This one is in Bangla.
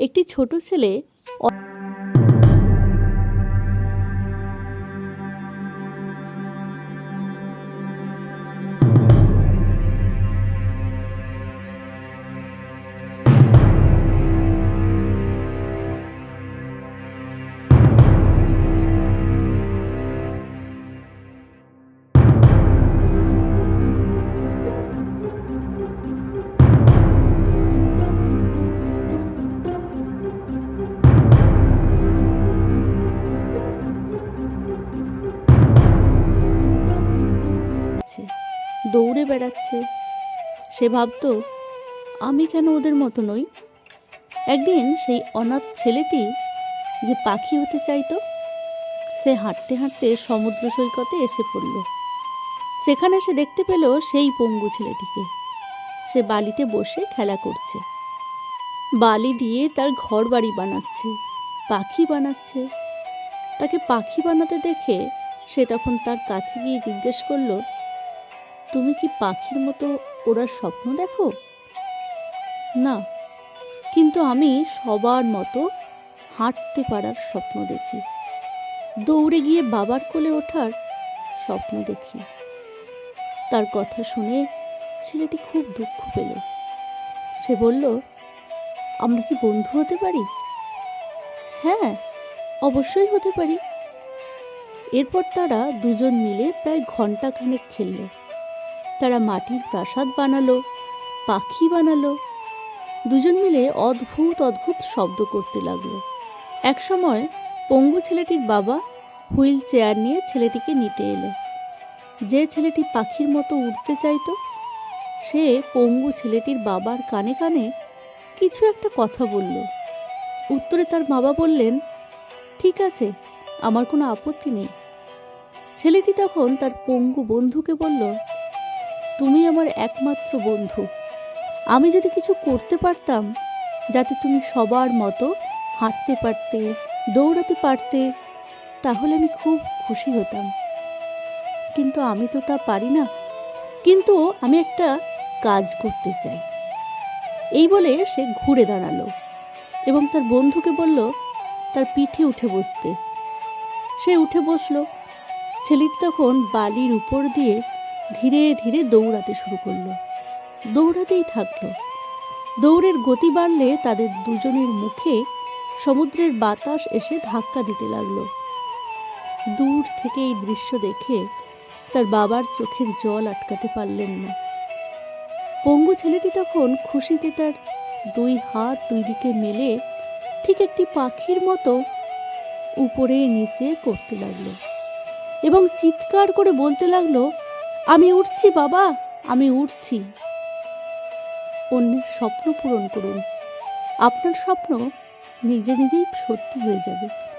একটি ছোট ছেলে দৌড়ে বেড়াচ্ছে। সে ভাবতো, আমি কেন ওদের মতো নই? একদিন সেই অনাথ ছেলেটি যে পাখি হতে চাইতো, সে হাঁটতে হাঁটতে সমুদ্র সৈকতে এসে পড়ল। সেখানে সে দেখতে পেল সেই পঙ্গু ছেলেটিকে। সে বালিতে বসে খেলা করছে। বালি দিয়ে তার ঘর বাড়ি বানাচ্ছে, পাখি বানাচ্ছে। তাকে পাখি বানাতে দেখে সে তখন তার কাছে গিয়ে জিজ্ঞেস করল তুমি কি পাখির মতো ওড়ার স্বপ্ন দেখো? না, কিন্তু আমি সবার মতো হাঁটতে পারার স্বপ্ন দেখি। দৌড়ে গিয়ে বাবার কোলে ওঠার স্বপ্ন দেখি। তার কথা শুনে ছেলেটি খুব দুঃখ পেল। সে বলল, আমরা কি বন্ধু হতে পারি? হ্যাঁ অবশ্যই হতে পারি। এরপর তারা দুজন মিলে প্রায় ঘন্টাখানেক খেললো। তারা মাটির প্রাসাদ বানালো, পাখি বানালো। দুজন মিলে অদ্ভুত অদ্ভুত শব্দ করতে লাগল। একসময় পঙ্গু ছেলেটির বাবা হুইল চেয়ার নিয়ে ছেলেটিকে নিতে এলো। যে ছেলেটি পাখির মতো উঠতে চাইতো, সে পঙ্গু ছেলেটির বাবার কানে কানে কিছু একটা কথা বলল। উত্তরে তার বাবা বললেন, ঠিক আছে, আমার কোনো আপত্তি নেই। ছেলেটি তখন তার পঙ্গু বন্ধুকে বলল তুমি আমার একমাত্র বন্ধু। আমি যদি কিছু করতে পারতাম, যাতে তুমি সবার মতো হাঁটতে পারতে, দৌড়াতে পারতে, তাহলে আমি খুব খুশি হতাম। কিন্তু আমি তো তা পারি না। কিন্তু আমি একটা কাজ করতে চাই। এই বলে সে ঘুরে দাঁড়াল এবং তার বন্ধুকে বলল, তার পিঠে উঠে বসতে। সে উঠে বসল। ছেলেটি তখন বালির উপর দিয়ে ধীরে ধীরে দৌড়াতে শুরু করল। দৌড়াতেই থাকল। দৌড়ের গতি বাড়লে তাদের দুজনের মুখে সমুদ্রের বাতাস এসে ধাক্কা দিতে লাগল। দূর থেকে এই দৃশ্য দেখে তার বাবার চোখের জল আটকাতে পারলেন না। পঙ্গু ছেলেটি তখন খুশিতে তার দুই হাত দুই দিকে মেলে ঠিক একটি পাখির মতো উপরে নিচে করতে লাগল এবং চিৎকার করে বলতে লাগল আমি উঠছি, বাবা। আমি উঠছি। অন্যের স্বপ্ন পূরণ করুন। আপনার স্বপ্ন নিজে নিজেই সত্যি হয়ে যাবে।